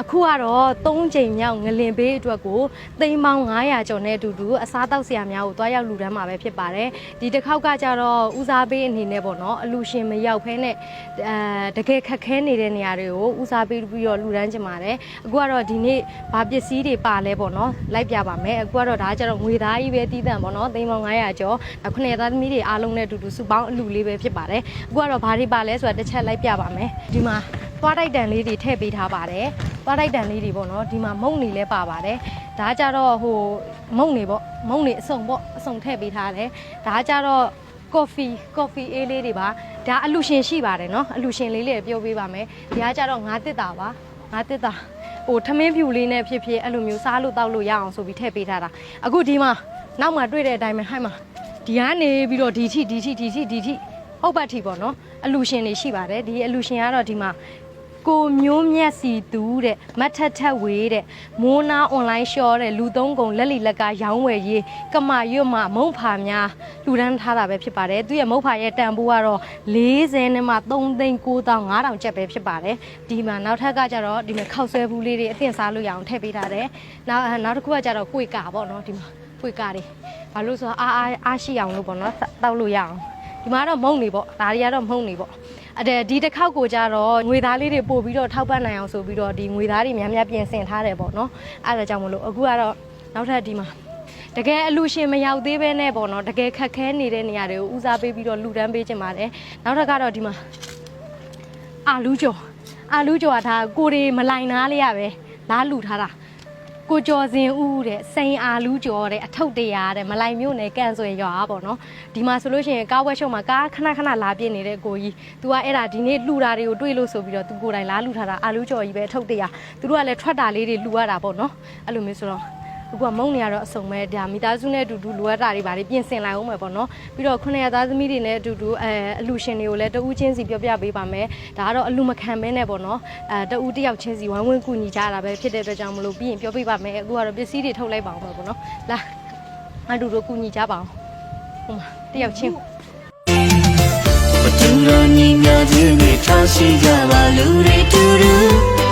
အခုကတော့၃ချိန်မြောက်ငလင်ဘေးအတွက်ကိုသိန်းပေါင်း900ကျော်နဲ့အတူတူအစားတောက်ဆရာများကိုတွားရောက်လူတန်းမှာပဲဖြစ်ပါတယ်ဒီတစ်ခေါက်ကကြတော့ဦးစားပေးအနေနဲ့ပေါ့နော်အလူရှင်မရောက်ဖဲနဲ့အဲတကယ်ခက်ခဲနေတဲ့နေရာတွေကိုဦးစားပေးပြီးတော့လူတန်းချင်ပါတယ်အခုကတော့ဒီနေ့ဘာပစ္စည်းတွေပါလဲပေါ့နော်လိုက်ပြပါမယ်အခုကတော့ဒါကကြတော့ငွေသားကြီးပဲတီးတန့်ပေါ့နော်သိန်းပေါင်း900ကျော်ဒါခုနှစ်သားသမီးတွေအားလုံးနဲ့အတူတူစုပေါင်းအလူလေးပဲဖြစ်ပါတယ်အခုကတော့ဘာတွေပါလဲဆိုတာတစ်ချက်လိုက်ပြပါမယ်ဒီမှာ သွားတိုက်တန်လေးတွေထည့်ပေးထားပါတယ်သွားတိုက်တန်လေးတွေပေါ့နော်ဒီမှာမုံနေလဲပါပါတယ်ဒါကကြတော့ဟိုမုံနေပေါ့မုံနေအစုံပေါ့အစုံထည့်ပေးထားတယ်ဒါကကြတော့ coffee coffee အေးလေးတွေပါဒါအလူရှင်ရှိပါတယ်เนาะအလူရှင်လေးလေးပြောပေးပါမယ်ဒီကကြတော့ငါးတစ်တာပါငါးတစ်တာဟိုထမင်းဖြူလေးနဲ့ဖြစ်ဖြစ်အဲ့လိုမျိုးစားလို့တောက်လို့ရအောင်ဆိုပြီးထည့်ပေးထားတာအခုဒီမှာနောက်မှာတွေ့တဲ့အတိုင်းပဲဟိုက်မှာဒီကနေပြီးတော့ဒီထိဒီထိဒီထိဒီထိဟုတ်ပတ်ထိပေါ့เนาะအလူရှင်တွေရှိပါတယ်ဒီအလူရှင်ကတော့ဒီမှာ ကိုမျိုးမြတ်စီသူတဲ့မတ်ထက်ထက်ဝေးတဲ့မိုးနာအွန်လိုင်းရှော့တဲ့လူသုံးကုန်လက်လီလက်ကရောင်းဝယ်ရေးကမာရွတ်မှမုံဖာများလူဒန်းထားတာပဲဖြစ်ပါတယ်သူရဲ့မုံဖာရဲ့တန်ဖိုးကတော့40နဲ့မှ3သိန်း9500ကျပ်ပဲဖြစ်ပါတယ်ဒီမှာနောက်ထပ်ကကြတော့ဒီမှာခောက်ဆွဲဘူးလေးတွေအသင့်စားလို့ရအောင်ထည့်ပေးထားတယ်နောက်နောက်တစ်ခုကကြတော့ကွေကာပေါ့နော်ဒီမှာကွေကာတွေဘာလို့ဆိုတော့အားအားအားရှိအောင်လို့ပေါ့နော်တောက်လို့ရအောင်ဒီမှာတော့မုံနေပေါ့ဒါတွေကတော့မုံနေပေါ့ အဲ့ဒါဒီတစ်ခေါက်ကိုကြတော့ငွေသားလေးတွေပို့ပြီးတော့ထောက်ပံ့နိုင်အောင်ဆိုပြီးတော့ဒီငွေသားတွေများများပြင်ဆင်ထားတယ်ပေါ့နော်အဲ့ဒါကြောင့်မလို့အခုကတော့နောက်ထပ်ဒီမှာတကယ်အလူရှင်မရောက်သေးပဲနဲ့ပေါ့နော်တကယ်ခက်ခဲနေတဲ့နေရာတွေကိုဦးစားပေးပြီးတော့လူတန်းပေးခြင်းပါတယ်နောက်ထပ်ကတော့ဒီမှာအာလူကျော်အာလူကျော်ကဒါကိုတွေမလိုက်နာလေးရပဲလားလူထားတာ ကိုကျော်စင်ဦးတဲ့စိန်အာလူကျော်တဲ့အထုပ်တရာတဲ့မလိုက်မျိုးနဲ့ကန်ဆွေရွာပေါ့နော်ဒီမှာဆိုလို့ရှိရင်ကားဝက်ရှုံမှာကားခဏခဏလာပြည့်နေတဲ့ကိုကြီး तू ကအဲ့ဒါဒီနေ့လှူတာတွေကိုတွေ့လို့ဆိုပြီးတော့ तू ကိုယ်တိုင်လာလှူထားတာအာလူကျော်ကြီးပဲအထုပ်တရာသူတို့ကလည်းထွက်တာလေးတွေလှူရတာပေါ့နော်အဲ့လိုမျိုးဆိုတော့ အခုကမုံနေရတော့အစုံပဲဒါမိသားစုနဲ့အတူတူလိုအပ်တာတွေဗာတွေပြင်ဆင်လိုက်အောင်မယ်ပေါ့နော်ပြီးတော့ခုနှစ်ရသားသမီးတွေနဲ့အတူတူအဲအလူရှင်တွေကိုလည်းတဦးချင်းစီပြောပြပေးပါမယ်ဒါကတော့အလူမခံမဲနဲ့ပေါ့နော်အဲတဦးတစ်ယောက်ချင်းစီဝိုင်းဝန်းကူညီကြတာပဲဖြစ်တဲ့အတွက်ကြောင့်မလို့ပြီးရင်ပြောပြပါမယ်အခုကတော့ပစ္စည်းတွေထုတ်လိုက်ပါအောင်ပဲပေါ့နော်လာအတူတူကူညီကြပါအောင်ဟိုမှာတစ်ယောက်ချင်းဘသူတော်ညီများခြင်းနဲ့ထားရှိကြပါလူတွေတူတူ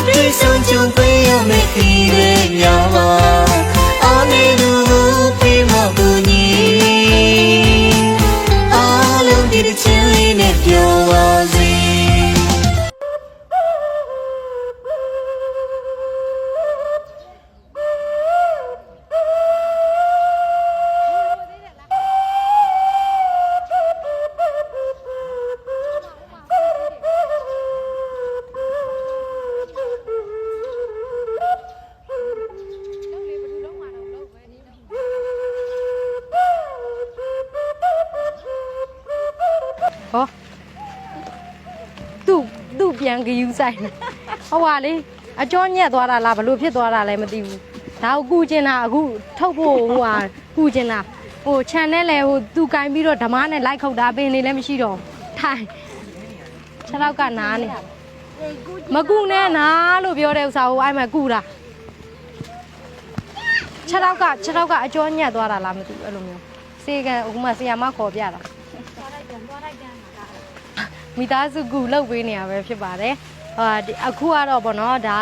ပြေဆုံးကြုံပေးရမယ့်ခီးတွေများပါ အားနေသူကိုပြေ ဂယူဆိုင်နေဟုတ်ပါလေအကျော်ညက်သွားတာလားဘလို့ဖြစ်သွားတာလဲမသိဘူးဒါကိုကူကျင်တာအခုထုတ်ဖို့ဟိုဟာကူကျင်တာဟိုခြံနဲ့လဲဟိုသူကင်ပြီးတော့ဓမားနဲ့လိုက်ခုတ်တာပင်နေလည်းမရှိတော့ထိုင်ခြေထောက်ကနားနေမကူနဲ့နားလို့ပြောတဲ့ဥစ္စာကိုအဲ့မှာကူတာခြေထောက်ကခြေထောက်ကအကျော်ညက်သွားတာလားမသိဘူးအဲ့လိုမျိုးစေကန်အခုမှဆီယာမခေါ်ပြတာ မိသားစုကူလှုပ်ပေးနေရပဲဖြစ်ပါတယ်။ဟာဒီအခုကတော့ဗောနော်ဒါ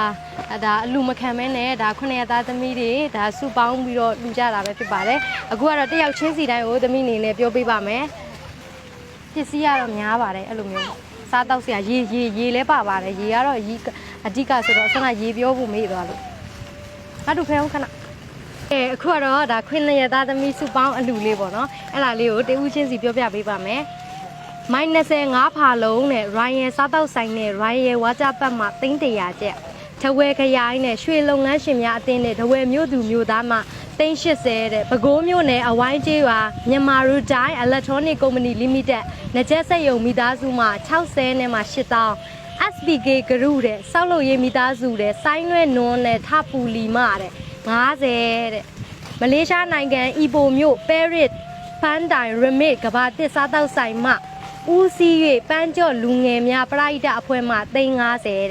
ဒါအလူမခံမဲနဲ့ဒါခုနှစ်ရက်သားသမီးတွေဒါစုပေါင်းပြီးတော့လူကြတာပဲဖြစ်ပါတယ်။အခုကတော့တယောက်ချင်းစီတိုင်းကိုသမီးအနေနဲ့ပြောပေးပါမယ်။ပစ္စည်းကတော့များပါတယ်အဲ့လိုမျိုးစားတောက်စရာရေရေရေလဲပါပါတယ်ရေကတော့ရေအဓိကဆိုတော့ဆန္ဒရေပြောဖို့မေ့သွားလို့ငါတို့ဖဲအောင်ခဏအဲအခုကတော့ဒါခွင်းနှစ်ရက်သားသမီးစုပေါင်းအလူလေးပေါ့နော်အဲ့ဒါလေးကိုတေဦးချင်းစီပြောပြပေးပါမယ် မိုင်25ဖာလုံးနဲ့ Ryan စားတောက်ဆိုင်နဲ့ Ryan ဝါကြပတ်မှာသိန်း100ကျပ်ထဝဲခရိုင်နဲ့ရွှေလုပ်ငန်းရှင်များအသင်းနဲ့ထဝဲမြို့သူမြို့သားမှသိန်း80တဲ့ပဲခူးမြို့နယ်အဝိုင်းကျေးရွာမြန်မာရူတိုင်း Electronic Company Limited နကြက်ဆက်ယုံမိသားစုမှ60နဲ့မှ8000 SPK ဂရုတဲ့စောက်လို့ရေးမိသားစုတဲ့ဆိုင်းရွဲ့နွန်းနဲ့ထပူလီမတဲ့90တဲ့မလေးရှားနိုင်ငံအီပိုမြို့ Paris ဖန်တိုင်ရမစ်ကဘာတစ်စားတောက်ဆိုင်မှ ဦးစီး၍ပန်းကြော့လူငယ်များပရိဒတ်အဖွဲ့မှ350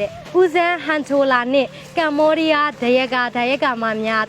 တဲ့ဦးစန်းဟန်ချိုလာနှင့်ကမ္ဘောဒီးယားဒယကဒယကမများ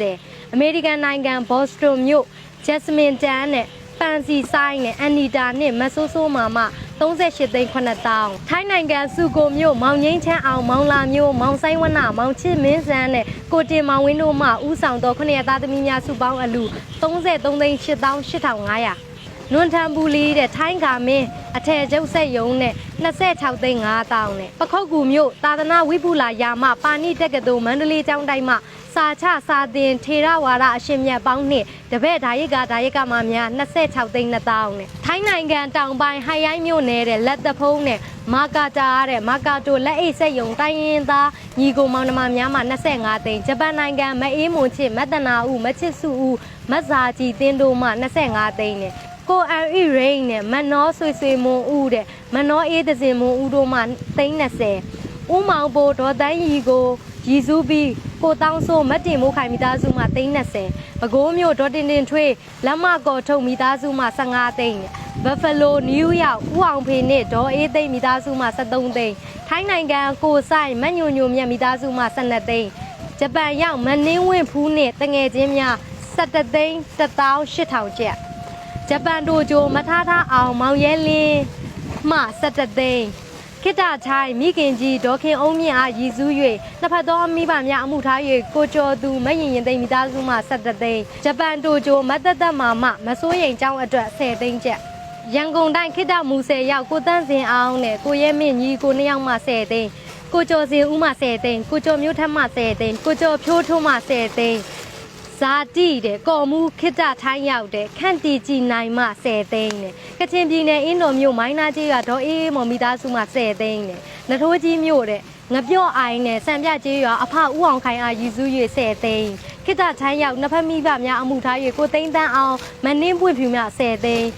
340အမေရိကန်နိုင်ငံဘော့စတွန်မြို့ဂျက်စမင်တန်နဲ့ပန်စီဆိုင်နဲ့အန်နီတာနဲ့မဆိုးဆိုးမာမ38သိန်း9000ထိုင်းနိုင်ငံစုကိုမြို့မောင်ငင်းချမ်းအောင်မောင်လာမြို့မောင်ဆိုင်ဝနမောင်ချစ်မင်းစန်းနဲ့ကိုတင်မောင်ဝင်းတို့မှဥဆောင်သောခုနှစ်သားသမီးများစုပေါင်းအလူ33သိန်း8500 နွန်ထံပူလီတဲ့ထိုင်းကာမင်းအထယ်ကျုပ်ဆက်ယုံနဲ့26သိန်း5000နဲ့ပခုတ်ကူမြို့သာသနာဝိပုလာယာမပါဏိတက္ကသိုလ်မန္တလေးကျောင်းတိုင်းမှာစာချစာသင်ထေရဝါဒအရှင်မြတ်ပေါင်းနှစ်တပည့်ဒါရိကဒါရိကမများ26သိန်း2000နဲ့ထိုင်းနိုင်ငံတောင်ပိုင်းဟိုင်ရိုင်းမြို့နယ်တဲ့လက်တဖုံးနဲ့မာကာတာတဲ့မာကာတိုလက်အိတ်ဆက်ယုံတိုင်းရင်သားညီကိုမောင်နှမများမှာ25သိန်းဂျပန်နိုင်ငံမအေးမွန်ချစ်မတနာဦးမချစ်စုဦးမဇာကြီးတင်းတို့မှ25သိန်းနဲ့ ကိုအန်အီရိန်နဲ့မနောဆွေဆွေမွန်ဦးတဲ့မနောအေးသစင်မွန်ဦးတို့မှ30ဦးမောင်ဘိုဒေါ်တန်းရီကိုရီစုပြီးကိုတောင်းဆိုမတ်တင်မိုးခိုင်မိသားစုမှ30ပဲခူးမြို့ဒေါ်တင်တင်ထွေးလက်မကော်ထုတ်မိသားစုမှ15သိန်းဘဖဖလိုနယူးယောက်ဦးအောင်ဖေနဲ့ဒေါ်အေးသိန်းမိသားစုမှ73သိန်းထိုင်းနိုင်ငံကိုဆိုင်မညိုညိုမြတ်မိသားစုမှ12သိန်းဂျပန်ရောက်မနှင်းဝင်းဖူးနဲ့တငယ်ချင်းများ17သိန်း18000ကျပ် ဂျပန်တိုဂျိုမထားထားအောင်မောင်ရဲလင်းမှ17သိန်းခိတ္တချိုင်မိခင်ကြီးဒေါခင်အုံးမြင့်အားရည်စူး၍နှစ်ဖက်သောမိဘများအမှုထား၍ကိုကျော်သူမရင်ရင်သိမ်းမိသားစုမှ17သိန်းဂျပန်တိုဂျိုမတ်သက်သက်မာမမစိုးရိမ်ကျောင်းအတွက်10သိန်းကျပ်ရန်ကုန်တိုင်းခိတ္တမူဆယ်ရောက်ကိုတန်းစင်အောင်နဲ့ကိုရဲမင်းကြီးကိုနှစ်ယောက်မှ10သိန်းကိုကျော်စင်ဦးမှ10သိန်းကိုကျော်မျိုးထက်မှ10သိန်းကိုကျော်ဖြိုးထုံးမှ10သိန်း ဇာတိတဲ့ကော်မှုခိတ္တထိုင်းရောက်တဲ့ခန့်တီကြည်နိုင်မှ10သိန်းတဲ့ကချင်ပြည်နယ်အင်းတော်မြို့မိုင်းနာကြီးကဒေါ်အေးအေးမော်မိသားစုမှ10သိန်းတဲ့နထိုးကြီးမြို့တဲ့ငပြော့အိုင်နဲ့စံပြကြီးရွာအဖဦးအောင်ခိုင်အားရည်စူး၍10သိန်းခိတ္တထိုင်းရောက်နှစ်ဖက်မိဘများအမှုထား၍ကိုသိန်းတန်းအောင်မနှင်းပွင့်ဖြူမြ10သိန်း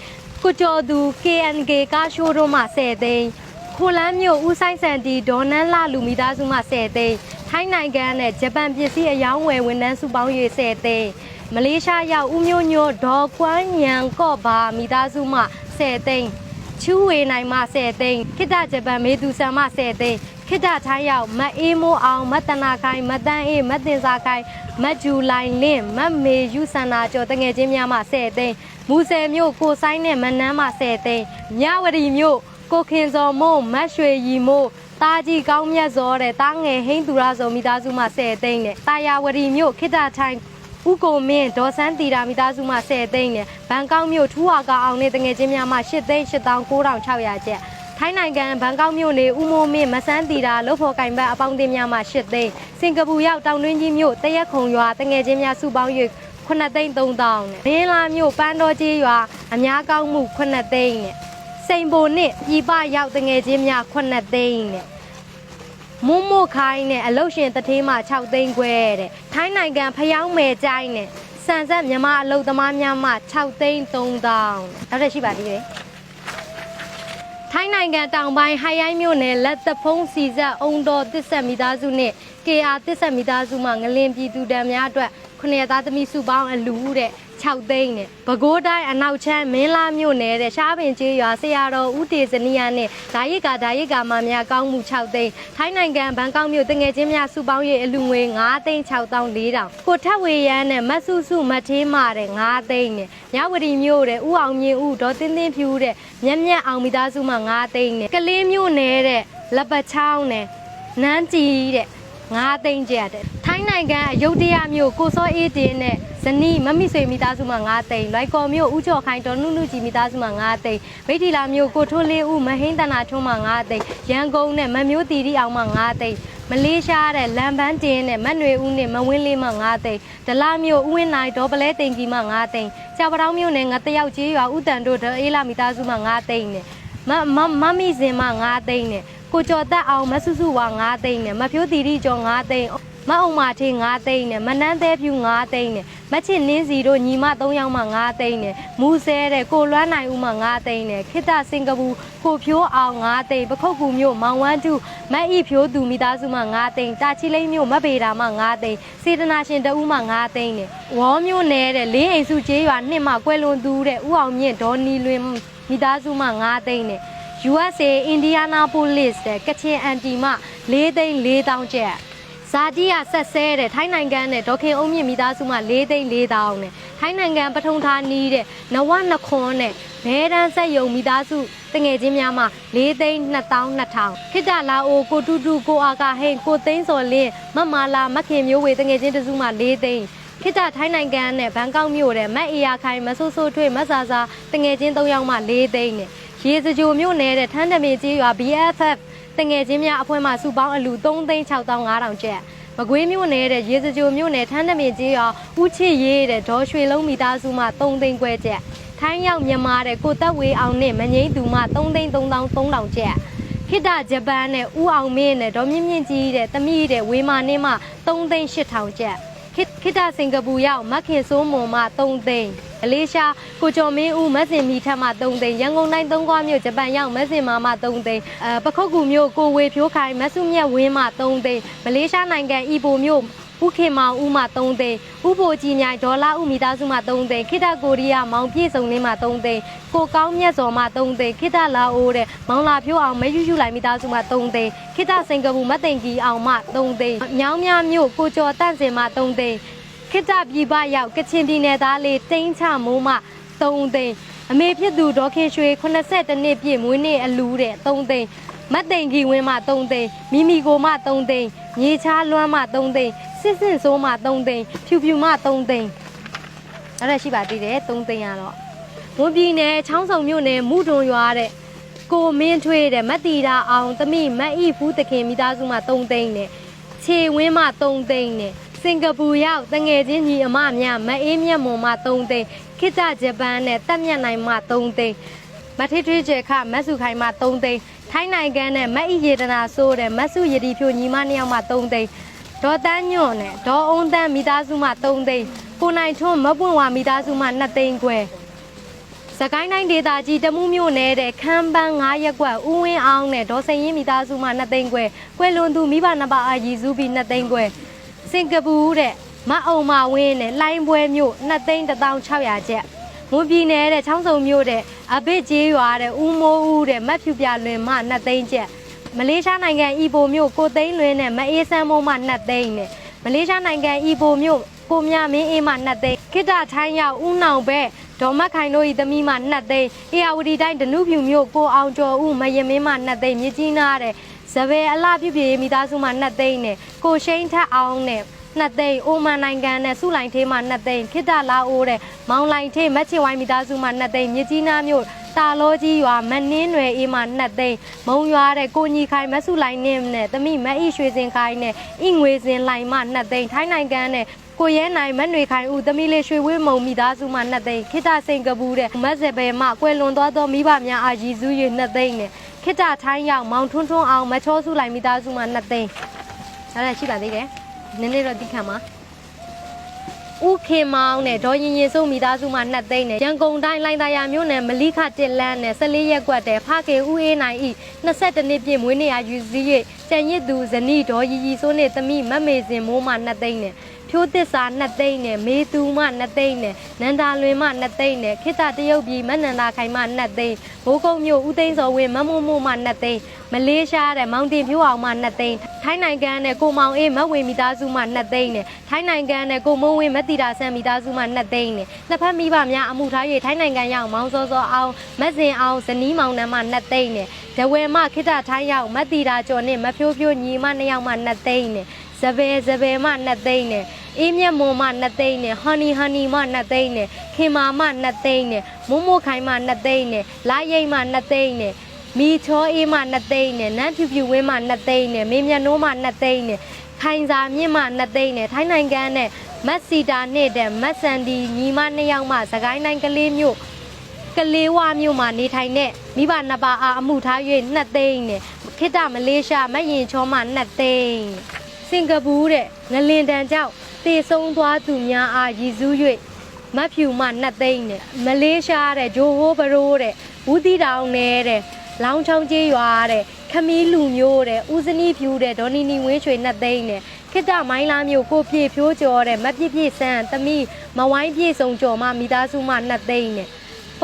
ကိုကျော်သူ KNK ကားရှိုးတို့မှ10သိန်းခိုလန်းမြို့ဦးဆိုင်စံတီဒေါ်နန်းလာလူမိသားစုမှ10သိန်း ထိုင်းနိုင်ငံနဲ့ဂျပန်ပစ္စည်းအယောင်းဝယ်ဝန်ထမ်းစုပေါင်း၍10သိန်းမလေးရှားရောက်ဦးမျိုးညိုဒေါ်ကွမ်းညံကော့ဘာမိသားစုမှ10သိန်းချူဝေနိုင်မှ10သိန်းခိတ္တဂျပန်မေသူဆန်မှ10သိန်းခိတ္တထိုင်းရောက်မအေးမိုးအောင်မတနာခိုင်မတန်းအေးမတင်စာခိုင်မဂျူလိုင်လင်းမမေယူဆန္နာကျော်တငယ်ချင်းများမှ10သိန်းမူဆယ်မြို့ကိုဆိုင်နဲ့မနန်းမှ10သိန်းမြဝတီမြို့ကိုခင်စော်မို့မတ်ရွှေရီမို့ တာကြီးကောင်းမြတ်စောတဲ့တာငယ်ဟိန်းသူရစောမိသားစုမှ10သိန်းနဲ့တာယာဝတီမြို့ခိတ္တထိုင်းဥကိုမင်းဒေါ်စန်းတီတာမိသားစုမှ10သိန်းနဲ့ဘန်ကောက်မြို့ထူဝါကအောင်နဲ့တငယ်ချင်းများမှ8သိန်း89,600ကျပ်ထိုင်းနိုင်ငံဘန်ကောက်မြို့နေဦးမိုးမင်းမဆန်းတီတာလှုပ်ဖို့ကင်ဘတ်အပေါင်းအသင်းများမှ8သိန်းစင်ကာပူရောက်တောင်တွင်းကြီးမြို့တရက်ခုံရွာတငယ်ချင်းများစုပေါင်း၍9သိန်း3000နဲ့မင်းလာမြို့ပန်းတော်ကြီးရွာအများကောင်းမှု9သိန်းနဲ့ စိန်ဘိုနဲ့ပြည်ပရောက်တငယ်ချင်းများ9သိန်းနဲ့မုံမို့ခိုင်းနဲ့အလုတ်ရှင်တထေးမှ6သိန်းခွဲတဲ့ထိုင်းနိုင်ငံဖျောင်းမယ်ကြိုင်းနဲ့စံဆက်မြမအလုတ်သမားများမှ6သိန်း3000တဲ့နောက်ထပ်ရှိပါသေးတယ်ထိုင်းနိုင်ငံတောင်ပိုင်းဟိုင်ရိုင်းမြို့နယ်လက်တဖုံးစီဆက်အုံတော်တစ်ဆက်မိသားစုနဲ့ KR တစ်ဆက်မိသားစုမှငလင်ပြည်သူတံများအတွက်ခုနှစ်သားသမီးစုပေါင်းအလူတဲ့ 6သိန်းနဲ့ပဲခူးတိုင်းအနောက်ချမ်းမင်းလာမြို့နယ်တဲ့ရှားပင်ကျေးရွာဆရာတော်ဦးတေဇနီယာနဲ့ဓာရိကဓာရိကမများကောင်းမှု6သိန်းထိုင်းနိုင်ငံဘန်ကောက်မြို့တငယ်ချင်းများစုပေါင်း၍အလူငွေ9သိန်း6400ကိုထက်ဝေရန်နဲ့မတ်စုစုမတ်သေးမာတဲ့9သိန်းနဲ့မြဝတီမြို့တဲ့ဦးအောင်မြင့်ဦးဒေါ်တင်းတင်းဖြူတဲ့မြက်မြက်အောင်မိသားစုမှ9သိန်းနဲ့ကလေးမြို့နယ်တဲ့လက်ပချောင်းနဲ့နန်းကြည်တဲ့ငါးသိန်းကျပ်တဲ့ထို င်းနိုင်ငံအယုဒ္ဓယမြို့ကိုစောအေးတင်နဲ့ဇနီးမမိဆွေမိသားစုမှာငါးသိန်းလွိုက်ကော်မြို့ဦးကျော်ခိုင်ဒေါ်နုနုကြီးမိသားစုမှာငါးသိန်းမိထီလာမြို့ကိုထွန်းလေးဦးမဟင်းတနာထွန်းမှာငါးသိန်းရန်ကုန်နဲ့မမျိုးတီတီအောင်မှာငါးသိန်းမလေးရှားတဲ့လမ်ဘန်းတင်နဲ့မတ်နွေဦးနဲ့မဝင်းလေးမှာငါးသိန်းဒလမြို့ဦးဝင်းနိုင်ဒေါ်ပလဲတင်ကြီးမှာငါးသိန်းကြောက်ပတောင်းမြို့နယ်ငါတယောက်ကြီးရွာဦးတန်တို့ဒေါ်အေးလာမိသားစုမှာငါးသိန်းနဲ့မမမမီစင်မ9သိန်းနဲ့ကိုကျော်တက်အောင်မဆုစုဝါ9သိန်းနဲ့မဖြိုးတီတီကျော်9သိန်း မအောင်မာထေ9သိန်းနဲ့မနန်းသေးဖြူ9သိန်းနဲ့မချစ်နင်းစီတို့ညီမ3ယောက်မှ9သိန်းနဲ့မူဆဲတဲ့ကိုလွမ်းနိုင်ဦးမှ9သိန်းနဲ့ခိတစင်ကာပူကိုဖြိုးအောင်9သိန်းပခုတ်ကူမြို့မောင်ဝမ်းတူမတ်ဤဖြိုးသူမိသားစုမှ9သိန်းတာချီလိမ့်မြို့မတ်ပေတာမှ9သိန်းစေတနာရှင်တဦးမှ9သိန်းနဲ့ဝေါမြို့နယ်တဲ့လင်းအိမ်စုကျေးရွာနှစ်မှကွယ်လွန်သူတဲ့ဦးအောင်မြင့်ဒေါ်နီလွင်မိသားစုမှ9သိန်းနဲ့ USA Indianapolis တဲ့ကချင်အန်တီမ4သိန်း4000ကျပ် ဇာတိယဆက်ဆဲတဲ့ထိုင်းနိုင်ငံနဲ့ဒေါခင်အုံးမြင့်မိသားစုမှ4သိန်း4000နဲ့ထိုင်းနိုင်ငံပထုံဌာနီးတဲ့နဝနခွန်နဲ့ဘဲတန်းဆက်ယုံမိသားစုတငယ်ချင်းများမှာ၄သိန်း2200ခိတလာအိုကိုတူတူကိုအာကာဟိန်ကိုသိန်းစော်လင်းမမလာမခင်မျိုးဝေတငယ်ချင်းတစုမှာ၄သိန်းခိတထိုင်းနိုင်ငံနဲ့ဘန်ကောက်မြို့တဲ့မက်အေယာခိုင်မဆိုးဆိုးထွေမဆာဆာတငယ်ချင်း၃ယောက်မှ၄သိန်းနဲ့ရေစကြိုမြို့နယ်တဲ့ထန်းတမင်ကြီးရွာ BFF တ ငယ်ချင်းများအဖွဲ့မှစုပေါင်းအလူ3သိန်း6500ကျပ်မကွေးမြို့နယ်တဲ့ရေစကြိုမြို့နယ်ထန်းတမင်ကြီးရွာဦးချစ်ရေးတဲ့ဒေါ်ရွှေလုံးမိသားစုမှ3သိန်းခွဲကျပ်ထိုင်းရောက်မြန်မာတဲ့ကိုတက်ဝေးအောင်နဲ့မငိမ့်သူမှ3သိန်း3300ကျပ်ခိတဂျပန်နဲ့ဦးအောင်မင်းနဲ့ဒေါ်မြင့်မြင့်ကြီးတဲ့တမိတဲ့ဝေမာနှင်းမှ3သိန်း8000ကျပ် ခိခိတစင်ကာပူရောက်မခင်စိုးမွန်မှ3သိန်းမလေးရှားကိုကျော်မင်းဦးမက်စင်မီထက်မှ3သိန်းရန်ကုန်တိုင်းသုံးခွားမြို့ဂျပန်ရောက်မက်စင်မာမှ3သိန်းအဲပခုတ်ကူမြို့ကိုဝေဖြိုးခိုင်မဆုမြတ်ဝင်းမှ3သိန်းမလေးရှားနိုင်ငံအီပိုမြို့ ဥခေမောင်ဦးမှ3သိန်းဥပိုကြီးမြိုင်ဒေါ်လာဦးမိသားစုမှ3သိန်းခိတကိုရီးယားမောင်ပြည့်စုံလင်းမှ3သိန်းကိုကောင်းမြတ်စော်မှ3သိန်းခိတလာအိုးတဲ့မောင်လာဖြိုးအောင်မယူယူလိုက်မိသားစုမှ3သိန်းခိတစင်ကာပူမသိန်ကြီးအောင်မှ3သိန်းညောင်းမြမြို့ကိုကျော်တန့်စင်မှ3သိန်းခိတပြည်ပရောက်ကချင်ပြည်နယ်သားလေးတိန်းချမိုးမှ3သိန်းအမေဖြစ်သူဒေါခင်ရွှေ82နှစ်ပြည့်မွေးနေ့အလူတဲ့3သိန်းမတ်သိန်ကြီးဝင်းမှ3သိန်းမိမိကိုမှ3သိန်းမြေချားလွမ်းမှ3သိန်း စစ်စစ်ဆိုးမှ3သိန်းဖြူဖြူမှ3သိန်းအဲ့ဒါရှိပါသေးတယ်3သိန်းကတော့ဝန်ပြည်နယ်ချောင်းဆောင်မြို့နယ်မုဒုံရွာတဲ့ကိုမင်းထွေးတဲ့မတ်တီတာအောင်တမိမတ်ဤဖူးတခင်မိသားစုမှ3သိန်းနဲ့ခြေဝင်းမှ3သိန်းနဲ့စင်ကာပူရောက်တငယ်ချင်းကြီးအမများမအေးမြတ်မွန်မှ3သိန်းခိတဂျပန်နဲ့တက်မြတ်နိုင်မှ3သိန်းမထိထွေးကျခမတ်စုခိုင်မှ3သိန်းထိုင်းနိုင်ငံနဲ့မအီရေတနာဆိုးတဲ့မတ်စုရတီဖြိုညီမနှစ်ယောက်မှ3သိန်း ဒေါ်တန်းညွန့်နဲ့ဒေါ်အုံးတန်းမိသားစုမှ3သိန်းကိုနိုင်ထွန်းမပွင့်ဝါမိသားစုမှ2သိန်းခွဲစကိုင်းတိုင်းဒေသကြီးတမှုမြို့နယ်တဲ့ခမ်းပန်း9ရက်ကွက်ဦးဝင်းအောင်နဲ့ဒေါ်စိန်ရင်မိသားစုမှ2သိန်းခွဲကွယ်လွန်သူမိဘနှစ်ပါးအာရည်စုပြီး2သိန်းခွဲစင်ကာပူတဲ့မအုံမဝင်းနဲ့လိုင်းပွဲမြို့2သိန်း1600ကျပ်မွန်ပြည်နယ်တဲ့ချောင်းစုံမြို့တဲ့အဘစ်ကျေးရွာတဲ့ဦးမိုးဦးတဲ့မတ်ဖြူပြလွင်မှ2သိန်းကျပ် မလေးရှားနိုင်ငံအီပိုမြို့ကိုသိန်းလွင်နဲ့မအေးဆန်းမိုးမှ2သိန်းနဲ့မလေးရှားနိုင်ငံအီပိုမြို့ကိုမြမင်းအေးမှ2သိန်းခိတ္တထိုင်းရောက်ဦးနောင်ဘက်ဒေါ်မတ်ခိုင်တို့ဤသမီးမှ2သိန်းအေယာဝတီတိုင်းဒနုဖြူမြို့ကိုအောင်ကျော်ဦးမယမင်းမှ2သိန်းမြကြီးနားတဲ့ဇပယ်အလှပြည့်ပြည့်မိသားစုမှ2သိန်းနဲ့ကိုရှိန်ထက်အောင်နဲ့2သိန်းအိုမန်နိုင်ငံနဲ့စုလိုင်သေးမှ2သိန်းခိတ္တလာအိုတဲ့မောင်လိုင်သေးမက်ချင်ဝိုင်းမိသားစုမှ2သိန်းမြကြီးနားမြို့ တာလောကြီးရွာမနှင်းရွယ်အေးမှ2သိန်းမုံရွာတဲ့ကိုညီခိုင်မဆုလိုင်နဲ့နဲ့သမီးမအီရွှေစင်ခိုင်နဲ့အင်ငွေစင်လိုင်မှ2သိန်းထိုင်းနိုင်ငံနဲ့ကိုရဲနိုင်မနှွေခိုင်ဦးသမီးလေးရွှေဝင်းမုံမိသားစုမှ2သိန်းခိတစင်ကာပူတဲ့မက်ဇဘယ်မှကွယ်လွန်သွားသောမိဘများအာရည်စု၍2သိန်းနဲ့ခိတထိုင်းရောက်မောင်ထွန်းထွန်းအောင်မချောစုလိုက်မိသားစုမှ2သိန်းအဲ့ဒါရှိပါသေးတယ်နည်းနည်းတော့တိခတ်မှာ ဦးခင်မောင်နဲ့ဒေါ်ရင်ရင်စုမိသားစုမှ2သိန်းနဲ့ရန်ကုန်တိုင်းလိုင်သာယာမြို့နယ်မလိခတစ်လန်းနဲ့14ရက်ကွက်တဲ့ဖခင်ဦးအေးနိုင်ဤ22နှစ်ပြည့်မွေးနေ့ရာယူစည်း၍ကျန်ရစ်သူဇနီးဒေါ်ရီရီစိုးနဲ့သမီးမတ်မေစင်မိုးမှ2သိန်းနဲ့ ဖြိုးသစ္စာ2သိန်းနဲ့မေသူမ2သိန်းနဲ့နန္ဒာလွင်မ2သိန်းနဲ့ခိတတရုတ်ပြည်မနန္ဒာခိုင်မ2သိန်းမိုးကုတ်မြို့ဦးသိန်းစော်ဝင်းမမုံမို့မှ2သိန်းမလေးရှားတဲ့မောင်တင်ဖြိုးအောင်မှ2သိန်းထိုင်းနိုင်ငံနဲ့ကိုမောင်အေးမတ်ဝေမိသားစုမှ2သိန်းနဲ့ထိုင်းနိုင်ငံနဲ့ကိုမုံဝင်းမတိတာဆန်မိသားစုမှ2သိန်းနဲ့နှစ်ဖက်မိဘများအမှုထား၍ထိုင်းနိုင်ငံရောက်မောင်စောစောအောင်မက်စင်အောင်ဇနီးမောင်နှံမှ2သိန်းနဲ့ဒဝဲမခိတထိုင်းရောက်မတိတာကျော်နဲ့မဖြိုးဖြိုးညီမ2ယောက်မှ2သိန်းနဲ့ဇပယ်ဇပယ်မှ2သိန်းနဲ့ အေးမြတ်မွန်မ2သိန်းနဲ့ဟန်နီဟန်နီမ2သိန်းနဲ့ခင်မာမ2သိန်းနဲ့မိုးမိုးခိုင်မ2သိန်းနဲ့လာရိတ်မ2သိန်းနဲ့မီချောအေးမ2သိန်းနဲ့နန်းဖြူဖြူဝင်းမ2သိန်းနဲ့မေမြတ်နိုးမ2သိန်းနဲ့ခိုင်စာမြင့်မ2သိန်းနဲ့ထိုင်းနိုင်ငံနဲ့မတ်စီတာနဲ့တဲ့မတ်ဆန်ဒီညီမ2ယောက်မှစကိုင်းတိုင်းကလေးမြို့ကလေးဝမြို့မှာနေထိုင်တဲ့မိဘနှစ်ပါးအားအမှုထား၍2သိန်းနဲ့ခိတမလေးရှားမရင်ချောမှ2သိန်းစင်ကာပူတဲ့ငလင်တန်ကြောင့် တေဆုံးသွားသူများအားရည်စူး၍မတ်ဖြူမှနှစ်သိန်းနဲ့မလေးရှားတဲ့ဂျိုဟိုးဘရိုးတဲ့ဘူးတီတောင်နယ်တဲ့လောင်းချောင်းကျေးရွာတဲ့ခမီးလူမျိုးတဲ့ဦးစနီးဖြူတဲ့ဒေါ်နီနီဝင်းရွှေနှစ်သိန်းနဲ့ခိတမိုင်းလာမျိုးကိုပြေဖြိုးကျော်တဲ့မပြည့်ပြည့်ဆန်းသမီးမဝိုင်းပြေဆုံးကျော်မှမိသားစုမှနှစ်သိန်းနဲ့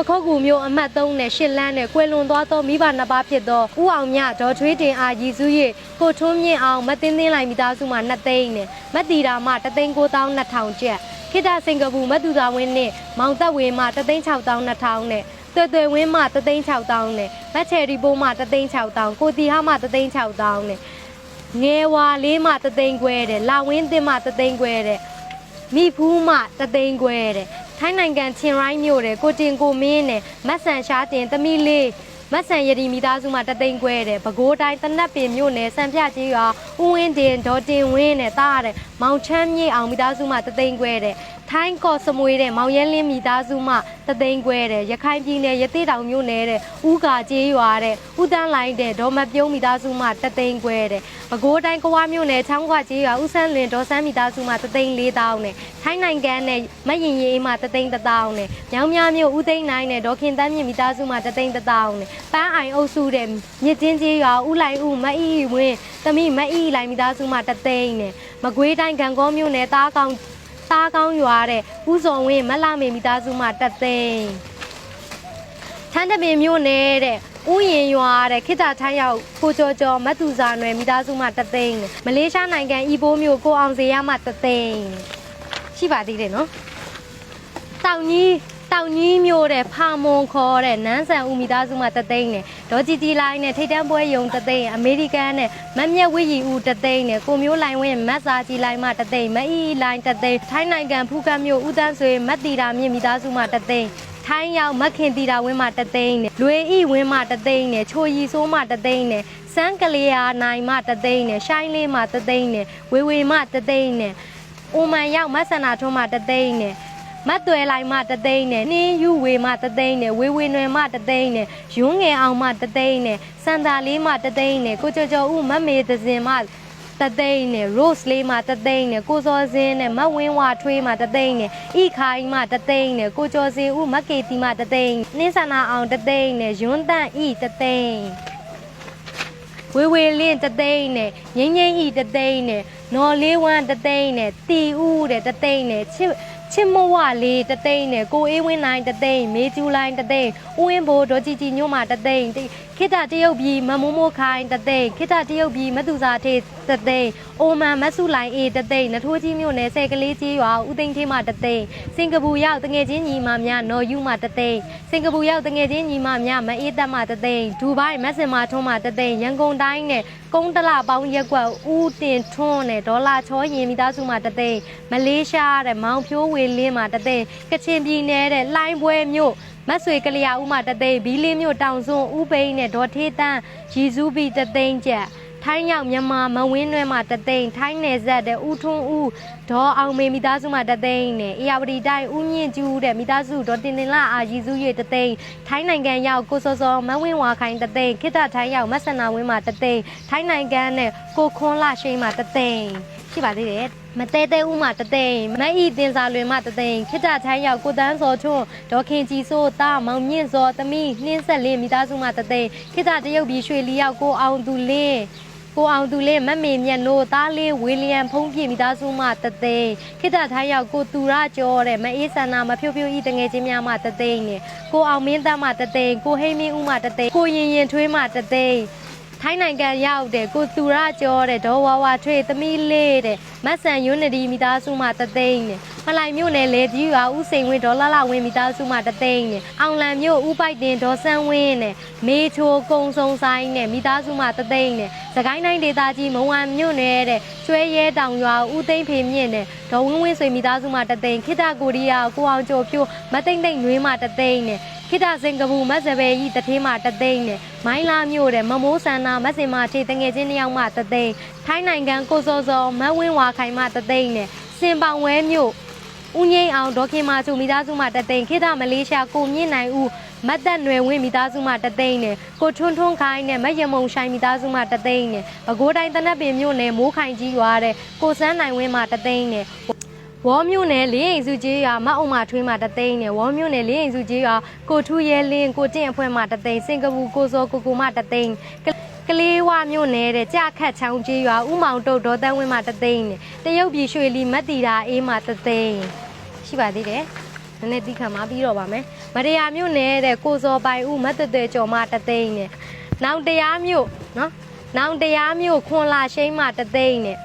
ပခုတ်ကူမျိုးအမှတ်3နဲ့ရှစ်လန်းနဲ့ကွယ်လွန်သွားသောမိဘနှစ်ပါးဖြစ်သောဦးအောင်မြဒေါ်ထွေးတင်အားရည်စူး၍ကိုထွန်းမြင့်အောင်မသိန်းသိန်းလိုက်မိသားစုမှ2သိန်းနဲ့မတ်တီတာမှ3သိန်း9200ကျပ်ခိတစင်ကာပူမတူတာဝင်းနဲ့မောင်သက်ဝေမှ3,600,000နဲ့သွဲသွဲဝင်းမှ3,600,000နဲ့မတ်ချယ်ရီပိုးမှ3,600,000ကိုတီဟာမှ3,600,000နဲ့ငယ်ဝါလေးမှ3သိန်းခွဲတဲ့လာဝင်းသစ်မှ3သိန်းခွဲတဲ့မိဖူးမှ3သိန်းခွဲတဲ့ ထိုင်းနိုင်ငံချင်းရိုင်းမြို့တဲ့ကိုတင်ကိုမင်းနဲ့မတ်ဆန်ရှားတင်သမီးလေးမတ်ဆန်ရတီမိသားစုမှတသိန်းခွဲတဲ့ပဲခူးတိုင်းတနက်ပင်မြို့နယ်စံပြကြီးရွာဦးဝင်းတင်ဒေါ်တင်ဝင်းနဲ့တားတဲ့မောင်ချမ်းမြေအောင်မိသားစုမှတသိန်းခွဲတဲ့ ထိုင်းကော့စမွေတဲ့မောင်ရဲလင်းမိသားစုမှတသိန်းခွဲတဲ့ရခိုင်ပြည်နယ်ရသေးတောင်မြို့နယ်တဲ့ဦးကာကျေးရွာတဲ့ဦးတန်းလိုင်းတဲ့ဒေါ်မပြုံးမိသားစုမှတသိန်းခွဲတဲ့ပဲခူးတိုင်းကဝါမြို့နယ်ချောင်းခွကျေးရွာဦးဆန်းလွင်ဒေါ်ဆန်းမိသားစုမှတသိန်း၄တောင်းနဲ့ထိုင်းနိုင်ငံနဲ့မရင်ရီမှတသိန်းတစ်တောင်းနဲ့မြောင်းမြမြို့ဦးသိန်းနိုင်နဲ့ဒေါ်ခင်တန်းမြင့်မိသားစုမှတသိန်းတစ်တောင်းနဲ့ပန်းအိုင်အုပ်စုတဲ့မြစ်ချင်းကျေးရွာဦးလိုက်ဦးမအီဝင်းသမီးမအီလိုင်မိသားစုမှတသိန်းနဲ့မကွေးတိုင်းကံကောမြို့နယ်တားကောင် တားကောင်းရွာတဲ့ဦးစော်ဝင်းမလှမေမိသားစုမှတသိန်းထန်းတပင်မြို့နယ်တဲ့ဥယင်ရွာတဲ့ခိတထိုင်းရောက်ကိုကျော်ကျော်မတ်သူစာနယ်မိသားစုမှတသိန်းနဲ့မလေးရှားနိုင်ငံအီဘိုးမြို့ကိုအောင်စေရမှတသိန်းရှိပါသေးတယ်နော်တောင်ကြီး တောင်ကြီးမျိုးတဲ့ဖာမွန်ခေါ်တဲ့နန်းဆန်ဦးမိသားစုမှတသိန်းနဲ့ဒေါ်ဂျီတီလိုင်းနဲ့ထိတ်တန်းပွဲယုံတသိန်းအမေရိကန်နဲ့မတ်မြက်ဝိရီဦးတသိန်းနဲ့ကိုမျိုးလိုင်ဝင်းမတ်စာကြီးလိုင်းမှတသိန်းမအီအီလိုင်းတသိန်းထိုင်းနိုင်ငံဖူးကတ်မျိုးဦးတန်းဆွေမတ်တီတာမြင့်မိသားစုမှတသိန်းထိုင်းရောက်မက်ခင်တီတာဝင်းမှတသိန်းနဲ့လွေဤဝင်းမှတသိန်းနဲ့ချိုရီဆိုးမှတသိန်းနဲ့စန်းကလေးယာနိုင်မှတသိန်းနဲ့ရှိုင်းလေးမှတသိန်းနဲ့ဝေဝေမှတသိန်းနဲ့အိုမန်ရောက်မဆန္နာထွန်းမှတသိန်းနဲ့ မတ်သွဲလိုက်မှတသိန်းနဲ့နှင်းယူဝေမှတသိန်းနဲ့ဝေဝေနွယ်မှတသိန်းနဲ့ရွန်းငယ်အောင်မှတသိန်းနဲ့စန္ဒာလေးမှတသိန်းနဲ့ကိုကျော်ကျော်ဦးမတ်မေသစင်မှတသိန်းနဲ့ rose လေးမှတသိန်းနဲ့ကိုစောစင်းနဲ့မတ်ဝင်းဝါထွေးမှတသိန်းနဲ့ဤခိုင်မှတသိန်းနဲ့ကိုကျော်စင်ဦးမတ်ကေတီမှတသိန်းနှင်းဆန္နာအောင်တသိန်းနဲ့ရွန်းတန့်ဤတသိန်းဝေဝေလင်းတသိန်းနဲ့ငိမ့်ငိမ့်ဤတသိန်းနဲ့နော်လေးဝမ်းတသိန်းနဲ့တီဦးတဲ့တသိန်းနဲ့ချစ် ချစ်မဝလေးတသိန်းနဲ့ကိုအေးဝင်းနိုင်တသိန်းမေကျူလိုင်းတသိန်းဦးဝင်းဘိုဒေါ်ကြည်ကြည်ညို့မှာတသိန်း ခိတတရုတ်ပြည်မမိုးမိုးခိုင်တသိန်းခိတတရုတ်ပြည်မတူစာထေးတသိန်းအိုမန်မဆုလိုင်းအေးတသိန်းနထိုးကြီးမြို့နယ်ဆယ်ကလေးကြီးရွာဦးသိန်းထေးမှာတသိန်းစင်ကာပူရောက်တငယ်ချင်းညီမများနော်ယူမှာတသိန်းစင်ကာပူရောက်တငယ်ချင်းညီမများမအေးတက်မှာတသိန်းဒူဘိုင်းမက်ဆင်မာထွန်းမှာတသိန်းရန်ကုန်တိုင်းနဲ့ကုန်းတလပေါင်းရက်ကွက်ဦးတင်ထွန်းနဲ့ဒေါ်လာချောရင်မိသားစုမှာတသိန်းမလေးရှားတဲ့မောင်ဖြိုးဝေလင်းမှာတသိန်းကချင်ပြည်နယ်တဲ့လှိုင်းပွဲမြို့ မတ်ဆွေကလျာဦးမှာတသိန်းဘီလင်းမြို့တောင်စွန်းဦးပိန်းနဲ့ဒေါ်ထေးတန်းရီစုဘီတသိန်းကျက်ထိုင်းရောက်မြန်မာမဝင်းနွဲမှာတသိန်းထိုင်းနယ်ဆက်တဲ့ဦးထွန်းဦးဒေါ်အောင်မေမိသားစုမှာတသိန်းနဲ့အေယာဝတီတိုင်းဦးမြင့်ကျူးတဲ့မိသားစုဒေါ်တင်တင်လာအာရီစု၍တသိန်းထိုင်းနိုင်ငံရောက်ကိုစောစောမဝင်းဝါခိုင်တသိန်းခိတထိုင်းရောက်မဆန္နာဝင်းမှာတသိန်းထိုင်းနိုင်ငံနဲ့ကိုခွန်လာရှိန်မှာတသိန်း ရှိပါသေးတယ်မတဲတဲဦးမှာတသိန်းမအီတင်စာလွင်မှာတသိန်းခိတထိုင်းရောက်ကိုတန်းစောချွန်းဒေါ်ခင်ကြည်စိုးတာမောင်မြင့်စောသမီးနှင်းဆက်လေးမိသားစုမှာတသိန်းခိတတရုတ်ပြည်ရွှေလီရောက်ကိုအောင်သူလင်းကိုအောင်သူလေးမတ်မေမြတ်နိုးသားလေးဝီလီယံဖုံးပြမိသားစုမှတသိန်းခိတထိုင်းရောက်ကိုသူရကျော်တဲ့မအေးဆန္နာမဖြိုးဖြိုးဤတငယ်ချင်းများမှတသိန်းနဲ့ကိုအောင်မင်းသားမှတသိန်းကိုဟိမင်းဦးမှတသိန်းကိုရင်ရင်ထွေးမှတသိန်း ထိုင်းနိုင်ငံရောက်တဲ့ကိုသူရကျော်တဲ့ဒေါ်ဝါဝါထွေးသမီးလေးတဲ့မတ်ဆန်ယူနီတီမိသားစုမှတသိန်းနဲ့ မလိုက်မြို့နယ်လေကြီးရွာဦးစိန်ဝင်းဒေါ်လာလာဝင်းမိသားစုမှတသိန်းနဲ့အောင်လံမြို့ဦးပိုက်တင်ဒေါ်ဆန်းဝင်းနဲ့မေချိုကုံစုံဆိုင်နဲ့မိသားစုမှတသိန်းနဲ့စကိုင်းတိုင်းဒေသကြီးမုံဝမ်မြို့နယ်တဲ့ကျွဲရဲတောင်ရွာဦးသိန်းဖေမြင့်နဲ့ဒေါ်ဝင်းဝင်းဆွေမိသားစုမှတသိန်းခိတကိုရီးယားကိုအောင်ကျော်ဖြိုးမသိမ့်သိမ့်နှွေးမှတသိန်းနဲ့ခိတစင်ကာပူမတ်စပယ်ကြီးတထေးမှတသိန်းနဲ့မိုင်းလာမြို့တဲ့မမိုးဆန္နာမတ်စင်မာထေတငယ်ချင်းတစ်ယောက်မှတသိန်းထိုင်းနိုင်ငံကိုစောစောမတ်ဝင်းဝါခိုင်မှတသိန်းနဲ့စင်ပောင်ဝဲမြို့ ဦးငိမ့်အောင်ဒေါခင်မာချူမိသားစုမှတသိန်းခေတ္တမလေးရှားကိုမြင့်နိုင်ဦးမတ်သက်နွယ်ဝင်းမိသားစုမှတသိန်းနဲ့ကိုထွန်းထွန်းခိုင်းနဲ့မရမုံဆိုင်မိသားစုမှတသိန်းနဲ့ပဲခူးတိုင်းတနက်ပင်မြို့နယ်မိုးခိုင်ကြီးရွာတဲ့ကိုစန်းနိုင်ဝင်းမှတသိန်းနဲ့ဝေါ်မြို့နယ်လေးအိမ်စုကြီးရွာမအုံမထွေးမှတသိန်းနဲ့ဝေါ်မြို့နယ်လေးအိမ်စုကြီးရွာကိုထူးရဲလင်းကိုတင့်အဖွဲ့မှတသိန်းစင်ကာပူကိုစောကိုကိုမှတသိန်း ကကလေးဝမြို့နယ်တဲ့ကြခတ်ချောင်းကြီးရွာဥမောင်တုတ်ဒေါ်တန်းဝင်းမှတသိန်းနဲ့တရုတ်ပြည်ရွှေလီမတ်တီတာအေးမှတသိန်းရှိပါသေးတယ်နည်းနည်းတိခတ်မှာပြီးတော့ပါမယ်မရယာမြို့နယ်တဲ့ကိုစောပိုင်ဦးမတ်တဲတဲကျော်မတသိန်းနဲ့နောင်တရားမြို့နော်နောင်တရားမြို့ခွန်လာရှိန်မတသိန်းနဲ့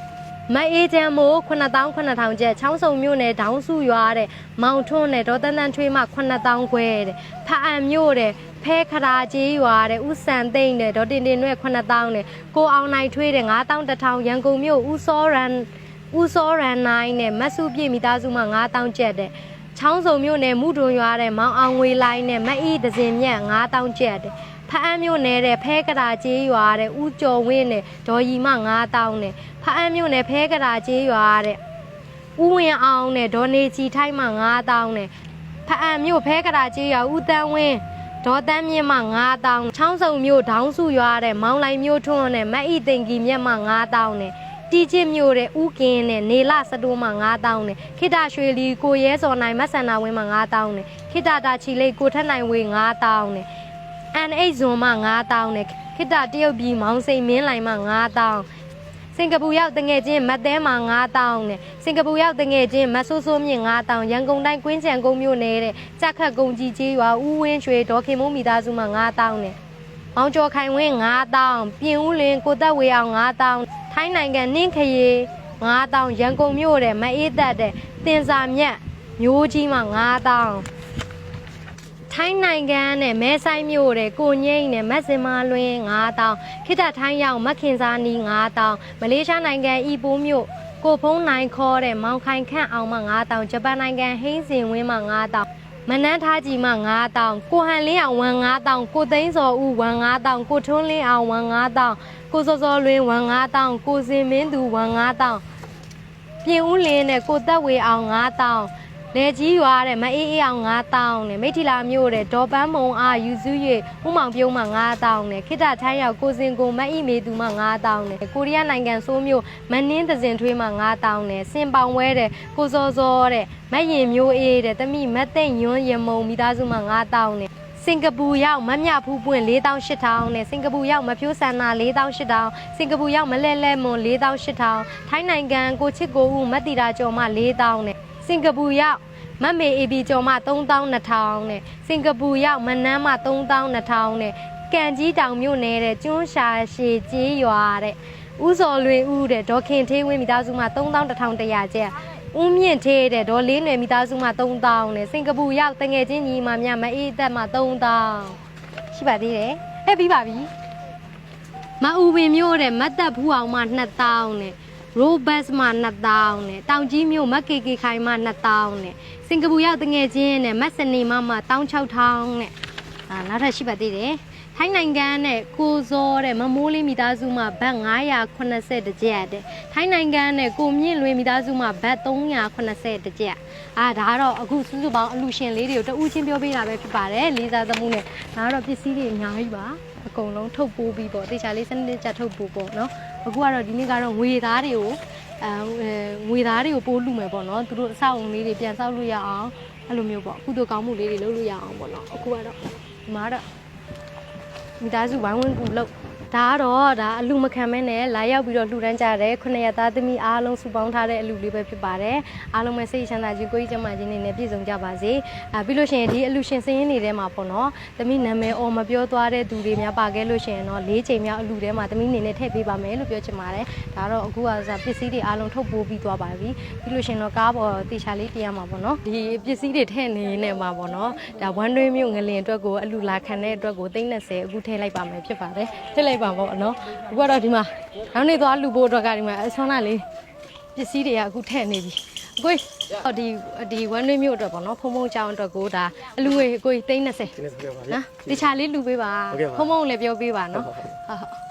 မအေးချမ်းမို့9000 9000ကျပ်ချောင်းစုံမြို့နယ်ဒေါင်းစုရွာတဲ့မောင်ထွန်းနဲ့ဒေါ်တန်းတန်းထွေးမှ9000ခွဲတဲ့ဖအံမြို့တဲ့ ဖဲခရာကြီးရွာတဲ့ဥဆန်သိမ့်တဲ့ဒေါ်တင်တင်နွဲ့9000တဲ့ကိုအောင်နိုင်ထွေးတဲ့9000တထောင်ရန်ကုန်မြို့ဥစောရန်ဥစောရန်နိုင်နဲ့မတ်စုပြည့်မိသားစုမှ9000ကျပ်တဲ့ချောင်းစုံမြို့နယ်မုဒွန်ရွာတဲ့မောင်အောင်ငွေလိုင်းနဲ့မအေးဒဇင်မြတ်9000ကျပ်တဲ့ဖအံမြို့နယ်တဲ့ဖဲကရာကြီးရွာတဲ့ဥကျော်ဝင်းနဲ့ဒေါ်ရီမ9000နဲ့ဖအံမြို့နယ်ဖဲကရာကြီးရွာတဲ့ဦးဝင်အောင်နဲ့ဒေါ်နေချီထိုက်မှ9000နဲ့ဖအံမြို့ဖဲကရာကြီးရွာဦးတန်းဝင်း ဒေါ်တန်းမြင့်မှ9000ချောင်းစုံမြို့ဒေါင်းစုရွာတဲ့မောင်လိုက်မြို့ထွန်းနဲ့မတ်ဤသိင်ကြီးမြတ်မှ9000နဲ့တီချစ်မြို့တဲ့ဦးကင်းနဲ့နေလစတိုးမှ9000နဲ့ခိတရွှေလီကိုရဲစော်နိုင်မဆန္ဒဝင်းမှ9000နဲ့ခိတတာချီလေးကိုထက်နိုင်ဝေ9000နဲ့အန်အိတ်ဇွန်မှ9000နဲ့ခိတတရုတ်ပြည်မောင်စိန်မင်းလိုင်မှ9000 စင်ကာပူရောက်တငယ်ချင်းမတ်တဲမှာ9000နဲ့စင်ကာပူရောက်တငယ်ချင်းမဆိုးဆိုးမြင့်9000ရန်ကုန်တိုင်းကွင်းချံကုန်းမြို့နယ်တဲ့ကြက်ခတ်ကုန်းကြီးကြီးရွာဦးဝင်းရွှေဒေါ်ခင်မိုးမိသားစုမှာ9000နဲ့မောင်ကျော်ခိုင်ဝင်း9000ပြင်ဦးလင်းကိုသက်ဝေအောင်9000ထိုင်းနိုင်ငံနင့်ခရီ9000ရန်ကုန်မြို့တဲ့မအေးသက်တဲ့တင်စာမြတ်မျိုးကြီးမှာ9000 ထိုင်းနိုင်ငံနဲ့မဲဆိုင်မြို့တဲ့ကိုငိမ့်နဲ့မက်စင်မာလွင်9000ခိတ္တထိုင်းရောက်မခင်စာနီ9000မလေးရှားနိုင်ငံအီပိုးမြို့ကိုဖုံးနိုင်ခေါ်တဲ့မောင်ခိုင်ခန့်အောင်မှ9000ဂျပန်နိုင်ငံဟင်းစင်ဝင်းမှ9000မနန်းထားကြီးမှ9000ကိုဟန်လင်းအောင်ဝန်9000ကိုသိန်းစော်ဦးဝန်9000ကိုထွန်းလင်းအောင်ဝန်9000ကိုစောစောလွင်ဝန်9000ကိုစင်မင်းသူဝန်9000ပြင်ဦးလင်းနဲ့ကိုသက်ဝေအောင်9000 လေကြီးရွာတဲ့မအေးအေးအောင်9000နဲ့မိထီလာမြို့တဲ့ဒေါ်ပန်းမုံအားယူစု၍ဥမောင်ပြုံးမှ9000နဲ့ခိတ္တထိုင်းရောက်ကိုစင်ကိုမအီမေသူမှ9000နဲ့ကိုရီးယားနိုင်ငံဆိုးမြို့မနှင်းသစင်ထွေးမှ9000နဲ့စင်ပေါင်ဝဲတဲ့ကိုစောစောတဲ့မတ်ရင်မျိုးအေးတဲ့တမိမတ်သိမ့်ယွန်းရမုံမိသားစုမှ9000နဲ့စင်ကာပူရောက်မမြဖူးပွင့်4800နဲ့စင်ကာပူရောက်မဖြိုးဆန္နာ4800စင်ကာပူရောက်မလဲလဲမွန်4800ထိုင်းနိုင်ငံကိုချစ်ကိုဦးမတ်တီတာကျော်မှ4000နဲ့ စင်ကာပူရောက်မမေအေဘီကျော်မှ3200နဲ့စင်ကာပူရောက်မနန်းမှ3200နဲ့ကန်ကြီးတောင်မြို့နယ်တဲ့ကျွန်းရှာရှည်ကြီးရွာတဲ့ဥစော်လွင်ဦးတဲ့ဒေါခင်သေးဝင်းမိသားစုမှ3100ကျပ်ဦးမြင့်သေးတဲ့ဒေါ်လေးနယ်မိသားစုမှ3000နဲ့စင်ကာပူရောက်တငယ်ချင်းညီမများမအေးသက်မှ3000ရှိပါသေးတယ်ဟဲ့ပြီးပါပြီမအူပင်မြို့တဲ့မတ်သက်ဖူးအောင်မှ2000နဲ့ ရိုဘတ်မှ2000နဲ့တောင်ကြီးမြို့မက်ကေကေခိုင်မှ2000နဲ့စင်ကာပူရောက်တငယ်ချင်းနဲ့မက်စနေမမှ16000နဲ့အာနောက်ထပ်ရှိပါသေးတယ်ထိုင်းနိုင်ငံနဲ့ကိုစောတဲ့မမိုးလေးမိသားစုမှဘတ်980တကြက်တဲ့ထိုင်းနိုင်ငံနဲ့ကိုမြင့်လွင်မိသားစုမှဘတ်380တကြက်အာဒါကတော့အခုစုစုပေါင်းအလူရှင်လေးတွေကိုတဦးချင်းပြောပေးတာပဲဖြစ်ပါတယ်လေးစားသမှုနဲ့ဒါကတော့ပစ္စည်းတွေအများကြီးပါအကုန်လုံးထုတ်ပိုးပြီးပေါ့တေချာလေးစနစ်ကြထုတ်ပိုးပေါ့နော် အခုကတော့ဒီနေ့ကတော့ငွေသားတွေကိုအဲငွေသားတွေကိုပိုးလူမယ်ပေါ့နော်သူတို့အဆောက်အုံလေးတွေပြန်ဆောက်လို့ရအောင်အဲ့လိုမျိုးပေါ့ကုသိုလ်ကောင်းမှုလေးတွေလုပ်လို့ရအောင်ပေါ့နော်အခုကတော့ဒီမှာတော့မိသားစုဝိုင်းဝန်းကူလို့ ဒါကတော့ဒါအလူမခံမဲနဲ့လာရောက်ပြီးတော့လှူဒန်းကြတဲ့ခုနှစ်ရက်သားသမီးအားလုံးစုပေါင်းထားတဲ့အလူလေးပဲဖြစ်ပါတယ်အားလုံးပဲစိတ်ချမ်းသာခြင်းကိုယ်ကြီးကျန်းမာခြင်းတွေနဲ့ပြည့်စုံကြပါစေအာပြီးလို့ရှိရင်ဒီအလူရှင်စင်းရင်းတွေထဲမှာပေါ့နော်သမီးနာမည်အော်မပြောသွားတဲ့သူတွေများပါခဲ့လို့ရှိရင်တော့၄ချိန်မြောက်အလူထဲမှာသမီးအနေနဲ့ထည့်ပေးပါမယ်လို့ပြောချင်ပါတယ်ဒါတော့အခုကစားပစ္စည်းတွေအားလုံးထုတ်ပိုးပြီးသွားပါပြီပြီးလို့ရှိရင်တော့ကားပေါ်တေချာလေးတင်ရမှာပေါ့နော်ဒီပစ္စည်းတွေထည့်နေနေမှာပေါ့နော်ဒါဝမ်းတွင်းမြို့ငလင်အတွက်ကိုအလူလာခံတဲ့အတွက်ကို330အခုထည့်လိုက်ပါမယ်ဖြစ်ပါတယ်ထည့်လိုက်ပါပေါ့နော်အခုကတော့ဒီမှာနောက်နေ့သွားလူဖို့အတွက်ကဒီမှာအဆွမ်းလာလေးပစ္စည်းတွေကအခုထည့်နေပြီအကိုဟောဒီဒီဝမ်းတွင်းမြို့အတွက်ပေါ့နော်ဖုံဖုံချောင်းအတွက်ကိုဒါအလူဝေးအကို330နော်တေချာလေးလူပေးပါဖုံဖုံလည်းပြောပေးပါနော်ဟုတ်ဟုတ်